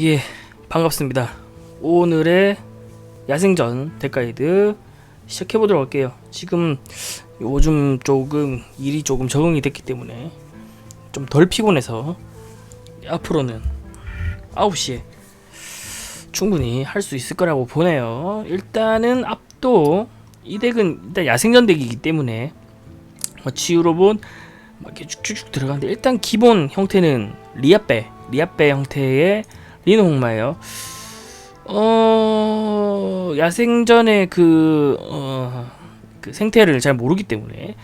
예, 반갑습니다. 오늘의 야생전 덱가이드 시작해보도록 할게요. 지금 요즘 조금 일이 조금 적응이 됐기 때문에 좀 덜 피곤해서 앞으로는 9시에 충분히 할 수 있을 거라고 보네요. 일단은 압도 이 덱은 일단 야생전 덱이기 때문에 뭐 치유로봇 막 이렇게 쭉쭉쭉 들어가는데 일단 기본 형태는 리아빼 리아빼 형태의 리노 홍마예요. 어 야생전의 그, 어, 그 생태를 잘 모르기 때문에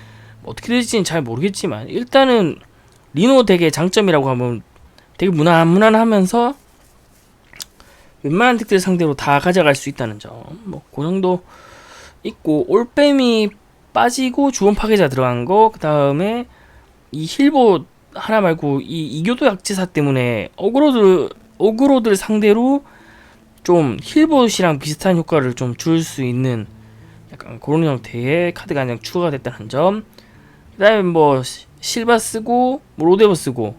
뭐 어떻게 될지는 잘 모르겠지만 일단은 리노 덱의 장점이라고 하면 되게 무난 무난하면서 웬만한 덱들 상대로 다 가져갈 수 있다는 점. 뭐 그 정도 있고 올빼미 빠지고 주원 파괴자 들어간 거 그 다음에 이 힐보 하나 말고 이 이교도 약제사 때문에 어그로들 어그로들 상대로 좀 힐봇이랑 비슷한 효과를 좀 줄 수 있는 약간 그런 형태의 카드가 그냥 추가가 됐다는 점. 그 다음에 뭐 시- 실바 쓰고 뭐 로데버 쓰고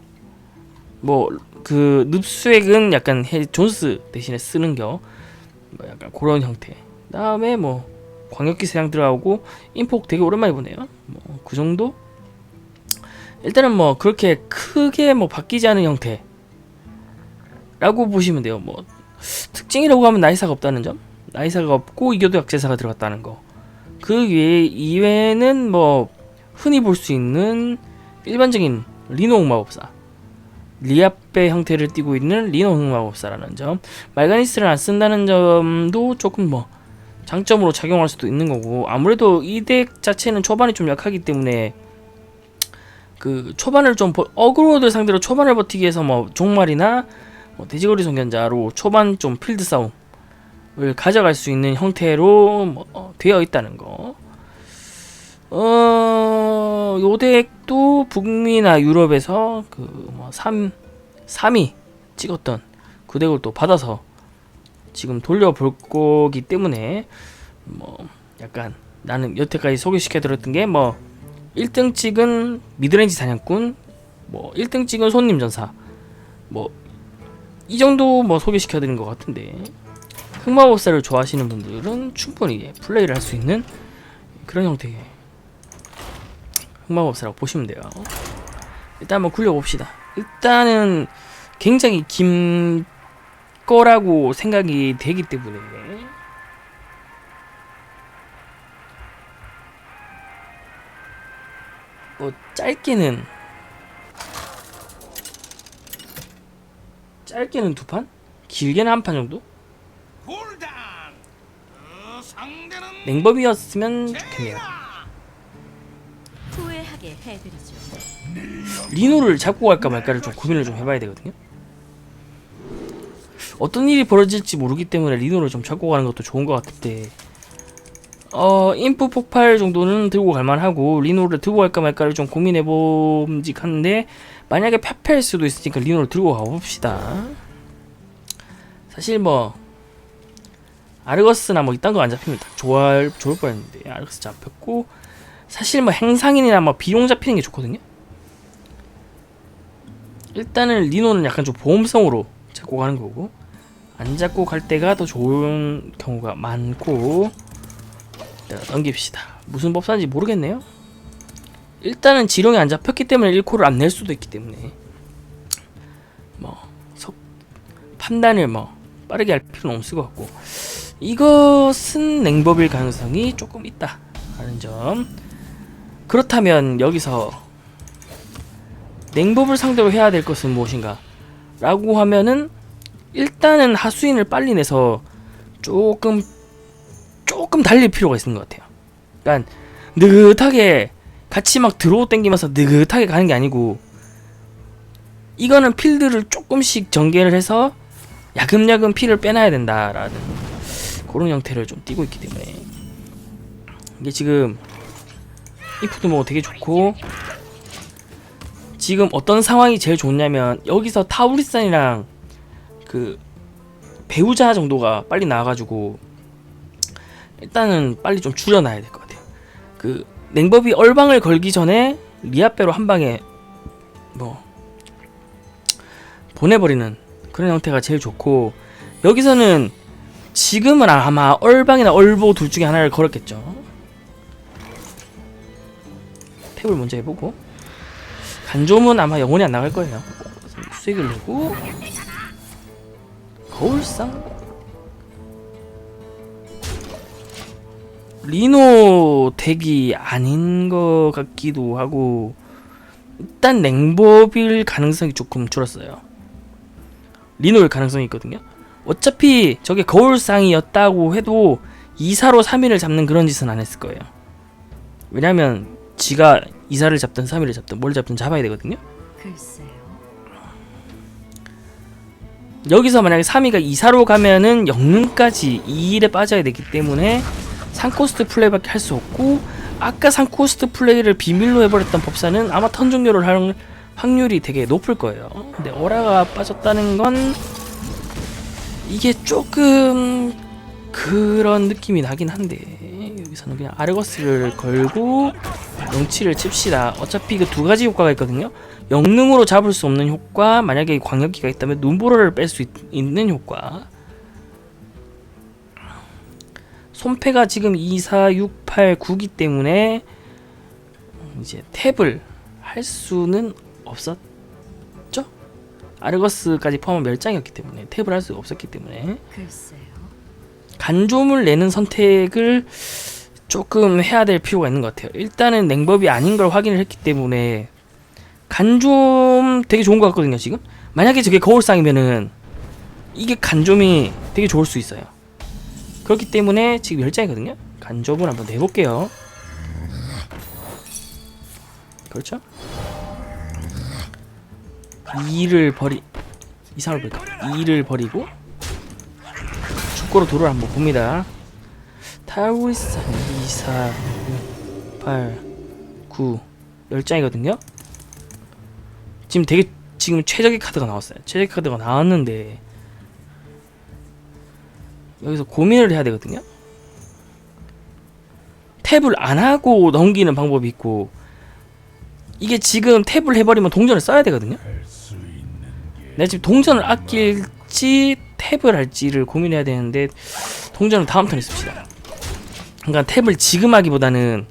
뭐 그 늪스웩은 약간 해, 존스 대신에 쓰는 겨. 뭐 약간 그런 형태. 그 다음에 뭐 광역기 세장 들어가고 인폭 되게 오랜만에 보네요. 뭐 그 정도? 일단은 뭐 그렇게 크게 뭐 바뀌지 않은 형태. 라고 보시면 돼요. 뭐 특징이라고 하면 나이사가 없다는 점, 나이사가 없고 이교도 약제사가 들어갔다는 거. 그외 이외에는 뭐 흔히 볼 수 있는 일반적인 리노 흑마법사, 리아페 형태를 띠고 있는 리노 흑마법사라는 점, 말가니스를 안 쓴다는 점도 조금 뭐 장점으로 작용할 수도 있는 거고 아무래도 이 덱 자체는 초반이 좀 약하기 때문에 그 초반을 좀 버- 어그로들 상대로 초반을 버티기 위해서 뭐 종말이나 뭐 돼지거리 송견자로 초반 좀 필드 싸움을 가져갈 수 있는 형태로 뭐, 어, 되어 있다는 거. 어, 요 덱도 북미나 유럽에서 그뭐 3, 3위 찍었던 그 덱을 또 받아서 지금 돌려볼 거기 때문에 뭐 약간 나는 여태까지 소개시켜 드렸던 게 뭐 1등 찍은 미드레인지 사냥꾼 뭐 1등 찍은 손님 전사 뭐 이 정도 뭐 소개시켜 드린 것 같은데 흑마법사를 좋아하시는 분들은 충분히 플레이를 할 수 있는 그런 형태의 흑마법사라고 보시면 돼요. 일단 한번 굴려봅시다. 일단은 굉장히 긴 거라고 생각이 되기 때문에 뭐 짧게는 짧게는 두 판? 길게는 한 판 정도? 그 냉법이었으면 좋겠네요. 후회하게 해드리죠. 리노를 잡고 갈까 말까를 좀 고민을 좀 해봐야 되거든요. 어떤 일이 벌어질지 모르기 때문에 리노를 좀 잡고 가는 것도 좋은 것 같은데 어 인프 폭발 정도는 들고 갈만하고 리노를 들고 갈까 말까를 좀 고민해봄직한데 만약에 페페일 수도 있으니까 리노를 들고 가봅시다. 사실 뭐 아르거스나 뭐 이딴 거 안 잡히면 딱 좋을 좋을 뻔 했는데 아르거스 잡혔고 사실 뭐 행상인이나 뭐 비용 잡히는 게 좋거든요. 일단은 리노는 약간 좀 보험성으로 잡고 가는 거고 안 잡고 갈 때가 더 좋은 경우가 많고 넘깁시다. 무슨 법사인지 모르겠네요. 일단은 지룡이 안 잡혔기 때문에 1코를 안 낼 수도 있기 때문에 뭐 석, 판단을 뭐 빠르게 할 필요는 없을 것 같고 이것은 냉법일 가능성이 조금 있다. 라는 점. 그렇다면 여기서 냉법을 상대로 해야 될 것은 무엇인가? 라고 하면은 일단은 하수인을 빨리 내서 조금 조금 달릴 필요가 있는 것 같아요. 그러니까 느긋하게 같이 막 들어오 땡기면서 느긋하게 가는 게 아니고 이거는 필드를 조금씩 전개를 해서 야금야금 피를 빼놔야 된다라는 그런 형태를 좀 띠고 있기 때문에 이게 지금 이프도 뭐 되게 좋고 지금 어떤 상황이 제일 좋냐면 여기서 타우리산이랑 그 배우자 정도가 빨리 나와가지고 일단은 빨리 좀 줄여놔야 될 것 같아요. 그 냉법이 얼방을 걸기 전에 리아빼로 한 방에 뭐 보내버리는 그런 형태가 제일 좋고 여기서는 지금은 아마 얼방이나 얼보 둘 중에 하나를 걸었겠죠. 탭을 먼저 해보고 간좀은 아마 영원히 안 나갈 거예요. 수익을 내고 거울상 리노 덱이 아닌 것 같기도 하고 일단 냉법일 가능성이 조금 줄었어요. 리노일 가능성이 있거든요. 어차피 저게 거울상이었다고 해도 2사로 3위를 잡는 그런 짓은 안 했을 거예요. 왜냐면 지가 2사를 잡든 3위를 잡든 뭘 잡든 잡아야 되거든요. 글쎄요. 여기서 만약에 3위가 2사로 가면은 영능까지 2일에 빠져야 되기 때문에 3코스트 플레이밖에 할 수 없고 아까 3코스트 플레이를 비밀로 해버렸던 법사는 아마 턴 종료를 할 확률이 되게 높을 거예요. 근데 오라가 빠졌다는 건 이게 조금 그런 느낌이 나긴 한데 여기서는 그냥 아르거스를 걸고 명치를 칩시다. 어차피 그 두 가지 효과가 있거든요. 영능으로 잡을 수 없는 효과, 만약에 광역기가 있다면 눈보라를 뺄 수 있는 효과. 손패가 지금 2, 4, 6, 8, 9기 때문에 이제 탭을 할 수는 없었죠? 아르거스까지 포함한 멸장이었기 때문에 탭을 할 수가 없었기 때문에 글쎄요. 간좀을 내는 선택을 조금 해야 될 필요가 있는 것 같아요. 일단은 냉법이 아닌 걸 확인을 했기 때문에 간좀 되게 좋은 것 같거든요. 지금 만약에 저게 거울상이면은 이게 간좀이 되게 좋을 수 있어요. 그렇기 때문에 지금 열장이거든요. 간접을 한번 내볼게요. 그렇죠? 2를 버리 이상을 볼까? 2를 버리고 축구로 도를 한번 봅니다. 타우리스 2, 4, 6, 8, 9 10장이거든요. 지금 되게 지금 최적의 카드가 나왔어요. 최적의 카드가 나왔는데 여기서 고민을 해야 되거든요. 탭을 안 하고 넘기는 방법이 있고 이게 지금 탭을 해버리면 동전을 써야 되거든요. 내가 지금 동전을 아낄지 탭을 할지를 고민해야 되는데 동전은 다음 턴에 씁시다. 그러니까 탭을 지금 하기보다는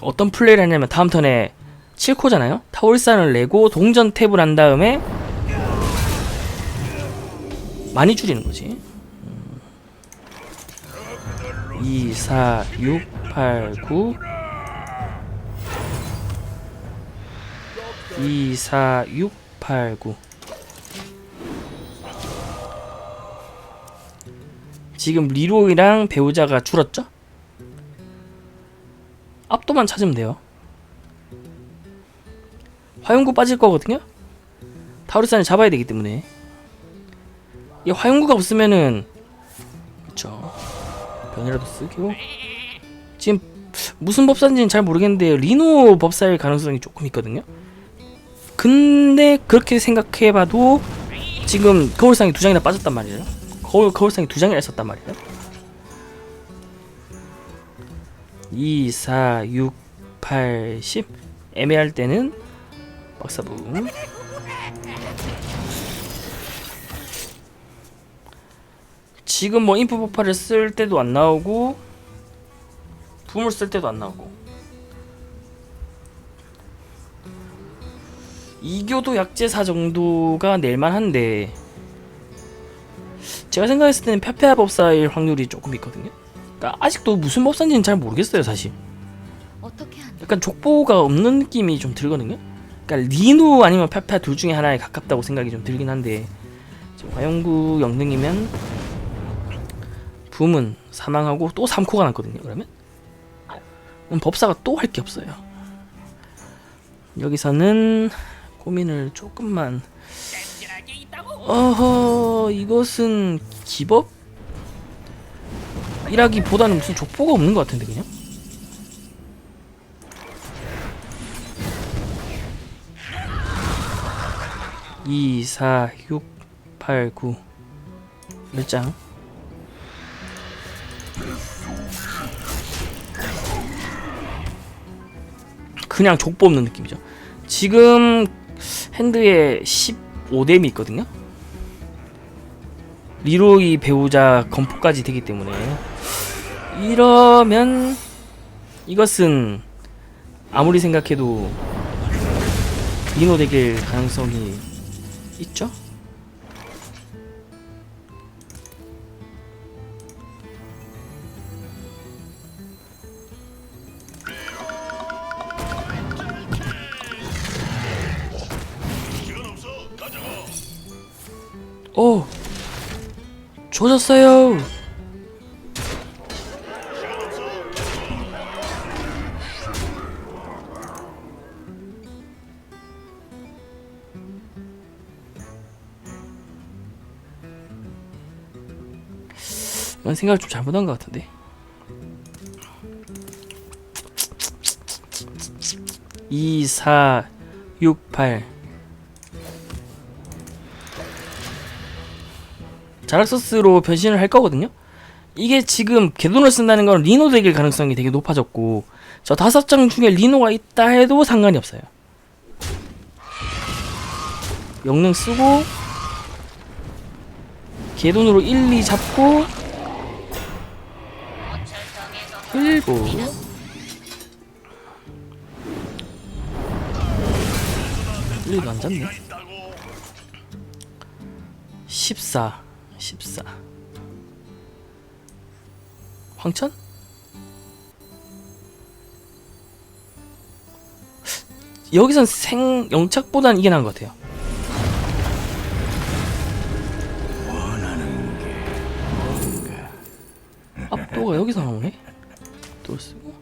어떤 플레이를 하냐면 다음 턴에 7코잖아요. 타월산을 내고 동전 탭을 한 다음에 많이 줄이는 거지. 2, 4, 6, 8, 9 2, 4, 6, 8, 9 지금 리로이랑 배우자가 줄었죠? 압도만 찾으면 돼요 화용구 빠질 거거든요? 타우르산을 잡아야 되기 때문에 이 화용구가 없으면은 변이라도 쓰고 지금 무슨 법사인지는 잘 모르겠는데 리노 법사일 가능성이 조금 있거든요. 근데 그렇게 생각해봐도 지금 거울상이 두 장이나 빠졌단 말이에요. 거울, 거울상이 두 장이나 있었단 말이에요. 2, 4, 6, 8, 10 애매할 때는 박사붐 지금 뭐 인프 폭발을 쓸 때도 안 나오고 붐을 쓸 때도 안 나오고 이교도 약제사 정도가 낼만한데 제가 생각했을 때는 페페아 법사일 확률이 조금 있거든요 그러니까 아직도 무슨 법사인지는 잘 모르겠어요 사실? 약간 족보가 없는 느낌이 좀 들거든요. 그러니까 리노 아니면 페페 둘 중에 하나에 가깝다고 생각이 좀 들긴 한데 화영구 영능이면 붐은 사망하고 또 3코가 났거든요. 그러면 법사가 또 할 게 없어요. 여기서는 고민을 조금만 어허 이것은 기법 이라기보다는 무슨 족보가 없는 것 같은데 그냥 이, 사, 육, 팔, 구. 몇 장? 그냥 족 뽑는 느낌이죠. 지금 핸드에 15뎀이 있거든요. 리로이 배우자 검포까지 되기 때문에 이러면 이것은 아무리 생각해도 리노 되길 가능성이 있죠? 오 조졌어요. 난 생각을 좀 잘못한 것 같은데. 이, 사, 육, 팔 자락서스로 변신을 할 거거든요. 이게 지금 개돈을 쓴다는 건 리노 되길 가능성이 되게 높아졌고 저 다섯 장 중에 리노가 있다 해도 상관이 없어요. 영능 쓰고 개돈으로 1, 2 잡고 1고 일도안 잡네 14 14 황천? 여기선 생 영착보단 이게 나은 것 같아요. 압도가 여기서 나오네. 또 쓰고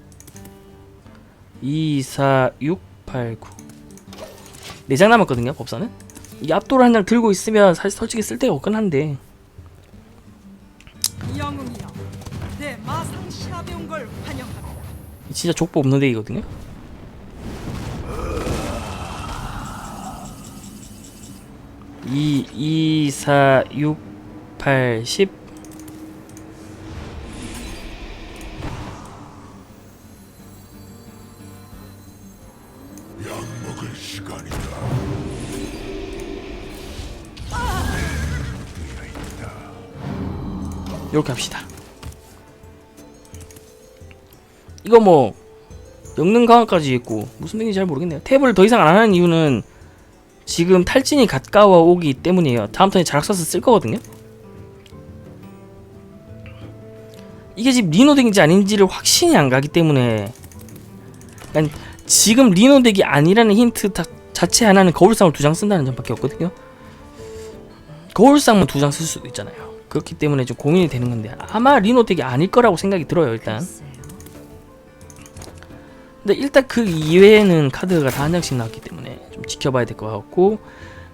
2, 4, 6, 8, 9 4장 남았거든요 법사는 이 압도를 한장 들고 있으면 사실 솔직히 쓸 데가 없긴 한데 영웅이여, 내 마상 시합에 온 걸 환영합니다. 진짜 족보 없는 데이거든요. 이, 이, 사, 육, 팔, 십. 이렇게 합시다. 이거 뭐 영능 강화까지 있고 무슨 얘기인지 잘 모르겠네요. 탭을 더 이상 안 하는 이유는 지금 탈진이 가까워 오기 때문이에요. 다음 턴에 자락서스 쓸 거거든요. 이게 지금 리노덱인지 아닌지를 확신이 안 가기 때문에 그러니까 지금 리노덱이 아니라는 힌트 다, 자체 하나는 거울상을 두 장 쓴다는 점밖에 없거든요. 거울상만 두 장 쓸 수도 있잖아요. 그렇기 때문에 좀 고민이 되는 건데 아마 리노덱이 아닐 거라고 생각이 들어요 일단. 근데 일단 그 이외에는 카드가 다 한 장씩 나왔기 때문에 좀 지켜봐야 될 것 같고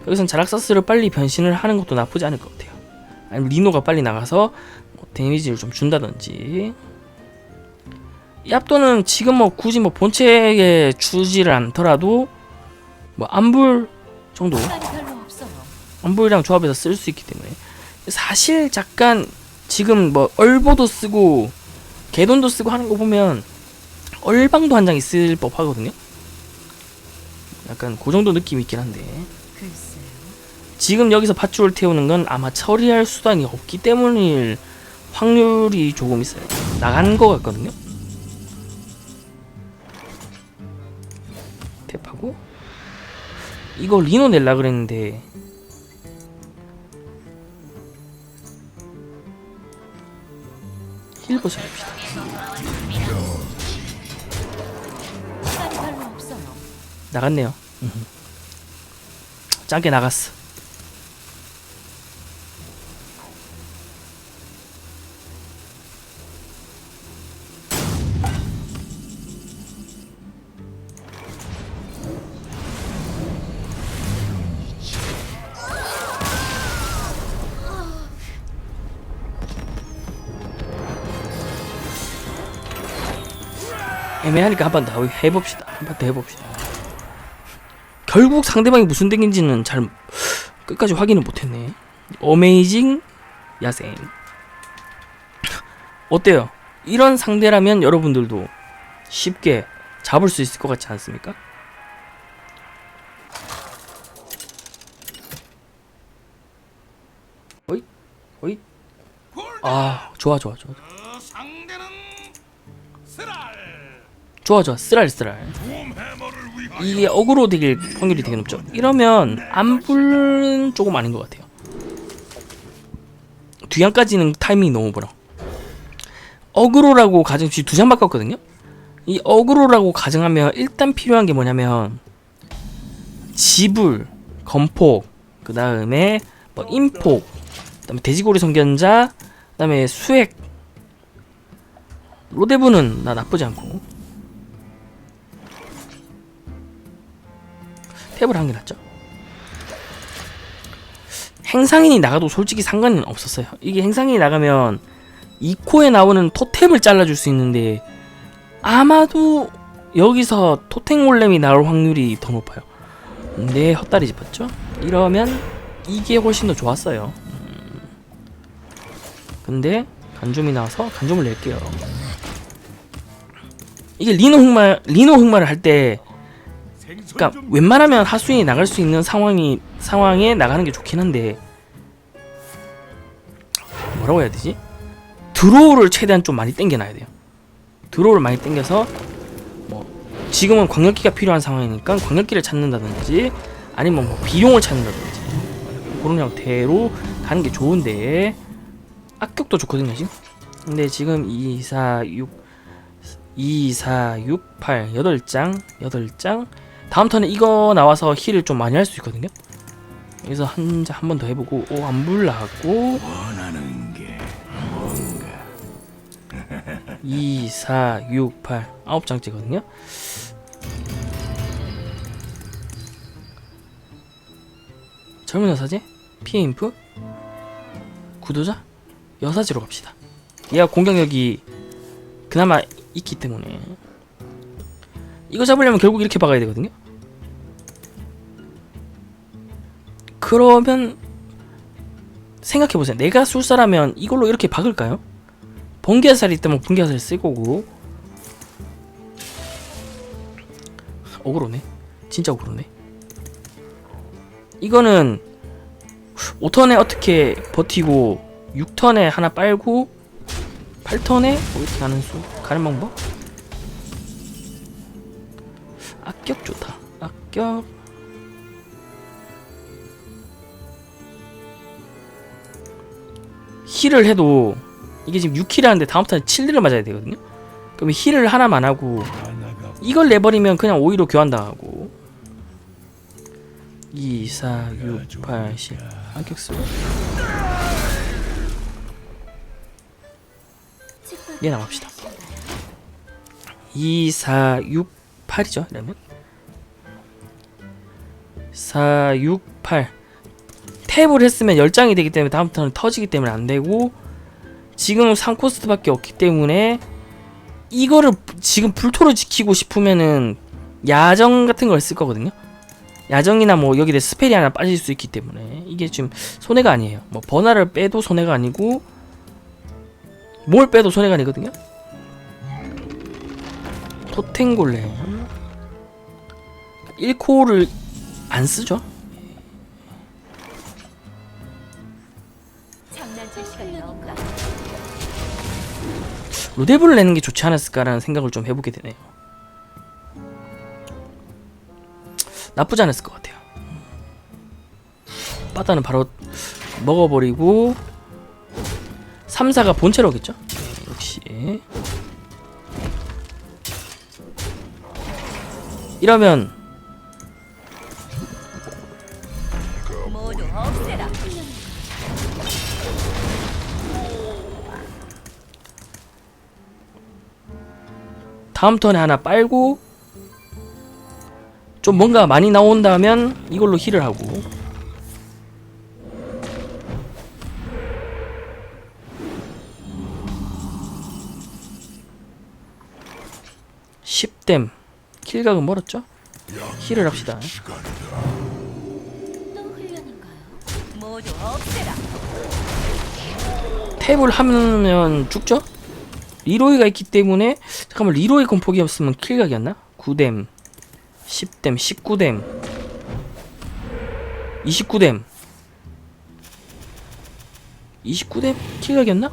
여기선 자락사스를 빨리 변신을 하는 것도 나쁘지 않을 것 같아요. 아니면 리노가 빨리 나가서 뭐 데미지를 좀 준다든지 이 압도는 지금 뭐 굳이 뭐 본체에 주지를 않더라도 뭐 안불 정도. 안불이랑 조합해서 쓸 수 있기 때문에 사실 잠깐 지금 뭐 얼보도 쓰고 개돈도 쓰고 하는 거 보면 얼방도 한 장 있을 법 하거든요. 약간 그 정도 느낌이 있긴 한데. 지금 여기서 밧줄을 태우는 건 아마 처리할 수단이 없기 때문일 확률이 조금 있어요. 나간 거 같거든요. 탭하고 이거 리노 낼라 그랬는데 없어요. 나갔네요. 짱게 나갔어. 애매하니까 한번더 해봅시다. 한번더 해봅시다. 결국 상대방이 무슨 덱인지는 잘 끝까지 확인을 못했네. 어메이징 야생. 어때요? 이런 상대라면 여러분들도 쉽게 잡을 수 있을 것 같지 않습니까? 어이? 어이. 아 좋아 좋아 좋아 좋아 좋아 쓰랄 쓰랄. 둠 해머를 위하여. 이게 어그로 되길 확률이 되게 높죠. 이러면 안불은 조금 아닌 것 같아요. 뒤안까지는 타이밍이 너무 멀어. 어그로라고 가정 지금 두장 바꿨거든요? 이 어그로라고 가정하면 일단 필요한 게 뭐냐면 지불 건폭 그 다음에 뭐 인폭 그 다음에 돼지고리 성견자 그 다음에 수액. 로데브는 나 나쁘지 않고 탭을 한 게 낫죠. 행상인이 나가도 솔직히 상관은 없었어요. 이게 행상인이 나가면 2코에 나오는 토템을 잘라줄 수 있는데 아마도 여기서 토템 골렘이 나올 확률이 더 높아요. 네, 헛다리 짚었죠? 이러면 이게 훨씬 더 좋았어요. 음. 근데 간좀이 나와서 간좀을 낼게요. 이게 리노 흑마 리노 흑마를 할 때 그러니까 웬만하면 하수인이 나갈 수 있는 상황이 상황에 나가는 게 좋긴 한데 뭐라고 해야 되지? 드로우를 최대한 좀 많이 땡겨놔야 돼요. 드로우를 많이 땡겨서 뭐 지금은 광역기가 필요한 상황이니까 광역기를 찾는다든지 아니면 뭐 비용을 찾는다든지 그런 형태로 가는 게 좋은데 악격도 좋거든요 지금. 근데 지금 2, 4, 6 2, 4, 6, 8 8장 8장 다음 턴에 이거 나와서 힐을 좀 많이 할 수 있거든요. 그래서 한 한 번 더 해보고 오 안불 나왔고 원하는 게 2, 4, 6, 8 아홉 장째거든요. 젊은 여사제 피해 인프 구도자 여사제로 갑시다. 얘가 공격력이 그나마 있기 때문에 이거 잡으려면 결국 이렇게 박아야 되거든요. 그러면 생각해 보세요. 내가 술사라면 이걸로 이렇게 박을까요? 번개살이 있다면 번개살 쓸 거고 억울하네. 진짜 억울하네. 이거는 5턴에 어떻게 버티고 6턴에 하나 빨고 8턴에 어떻게 가는 수 가는 방법? 악격 좋다. 악격. 힐을 해도 이게 지금 6힐을 하는데 다음 턴에 7딜을 맞아야 되거든요. 그럼 힐을 하나만 하고 이걸 내버리면 그냥 오히려 교환당하고. 2, 4, 6, 8, 10 악격 쓰고 얘 나갑시다. 2, 4, 6, 8이죠 이러면? 4, 6, 8 탭을 했으면 10장이 되기 때문에 다음 턴은 터지기 때문에 안 되고 지금 3코스트밖에 없기 때문에 이거를 지금 불토를 지키고 싶으면은 야정 같은 걸 쓸 거거든요. 야정이나 뭐 여기에 스펠이 하나 빠질 수 있기 때문에 이게 지금 손해가 아니에요. 뭐 번화를 빼도 손해가 아니고 뭘 빼도 손해가 아니거든요. 토텐골렘 1코를 안 쓰죠. 로데블을 내는 게 좋지 않았을까라는 생각을 좀 해보게 되네요. 나쁘지 않았을 것 같아요. 바다는 바로 먹어버리고 3, 4가 본체로 오겠죠? 네, 역시 이러면 다음 턴에 하나 빨고 좀 뭔가 많이 나온다면 이걸로 힐을 하고 십댐 킬각은 멀었죠? 힐을 합시다. 탭을 하면 죽죠? 리로이가 있기 때문에 잠깐만 리로이 공폭이 없으면 킬각이었나? 9댐 10댐 19댐 29댐 29대 킬각이었나?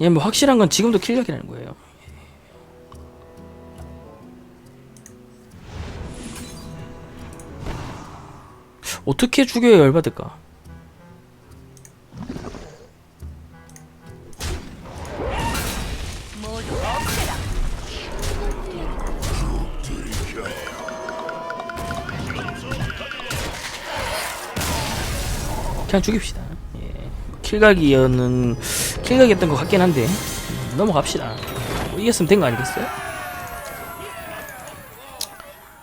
예, 뭐 확실한 건 지금도 킬각이라는 거예요. 어떻게 죽여야 열받을까? 그냥 죽입시다. 예. 킬각이었는 킬각이었던 것 같긴 한데 음, 넘어갑시다. 뭐 이겼으면 된 거 아니겠어요?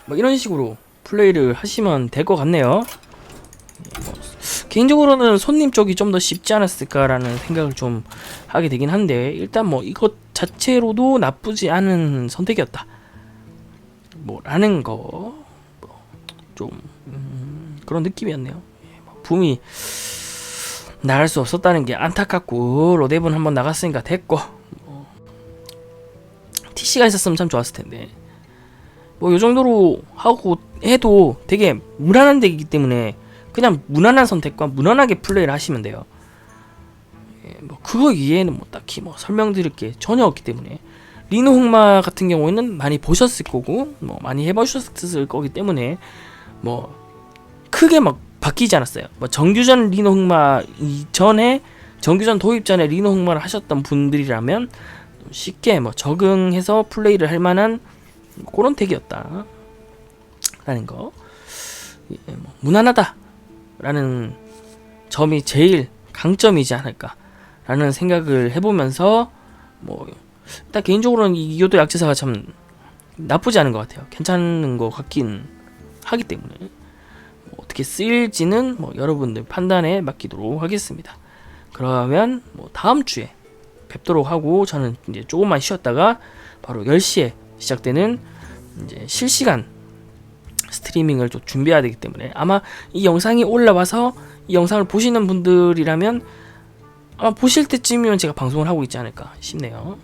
뭐 이런 식으로 플레이를 하시면 될 것 같네요. 예, 뭐 개인적으로는 손님 쪽이 좀 더 쉽지 않았을까라는 생각을 좀 하게 되긴 한데 일단 뭐 이것 자체로도 나쁘지 않은 선택이었다. 뭐라는 거 좀 음, 그런 느낌이었네요. 예, 뭐 붐이 나갈 수 없었다는 게 안타깝고 로데븐 한번 나갔으니까 됐고. 뭐, TC가 있었으면 참 좋았을 텐데. 뭐 요 정도로 하고 해도 되게 무난한 덱이기 때문에 그냥 무난한 선택과 무난하게 플레이를 하시면 돼요. 예, 뭐 그거 이외에는 뭐 딱히 뭐 설명드릴 게 전혀 없기 때문에. 리노 흑마 같은 경우에는 많이 보셨을 거고 뭐 많이 해보셨을 거기 때문에 뭐 크게 막 바뀌지 않았어요. 뭐 정규전 리노 흑마 이전에 정규전 도입 전에 리노 흑마를 하셨던 분들이라면 쉽게 뭐 적응해서 플레이를 할 만한 그런 덱이었다. 라는 거. 예, 뭐 무난하다 라는 점이 제일 강점이지 않을까 라는 생각을 해보면서 뭐 일단 개인적으로는 이 이교도 약제사가 참 나쁘지 않은 것 같아요. 괜찮은 것 같긴 하기 때문에 뭐 어떻게 쓰일지는 뭐 여러분들 판단에 맡기도록 하겠습니다. 그러면 뭐 다음 주에 뵙도록 하고 저는 이제 조금만 쉬었다가 바로 10시에 시작되는 이제 실시간 스트리밍을 또 준비해야 되기 때문에 아마 이 영상이 올라와서 이 영상을 보시는 분들이라면 아마 보실 때쯤이면 제가 방송을 하고 있지 않을까 싶네요.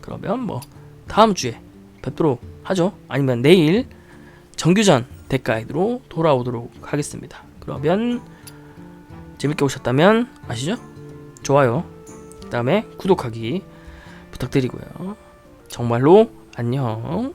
그러면 뭐 다음 주에 뵙도록 하죠. 아니면 내일 정규전 덱가이드로 돌아오도록 하겠습니다. 그러면 재밌게 보셨다면 아시죠? 좋아요, 그 다음에 구독하기 부탁드리고요. 정말로 안녕.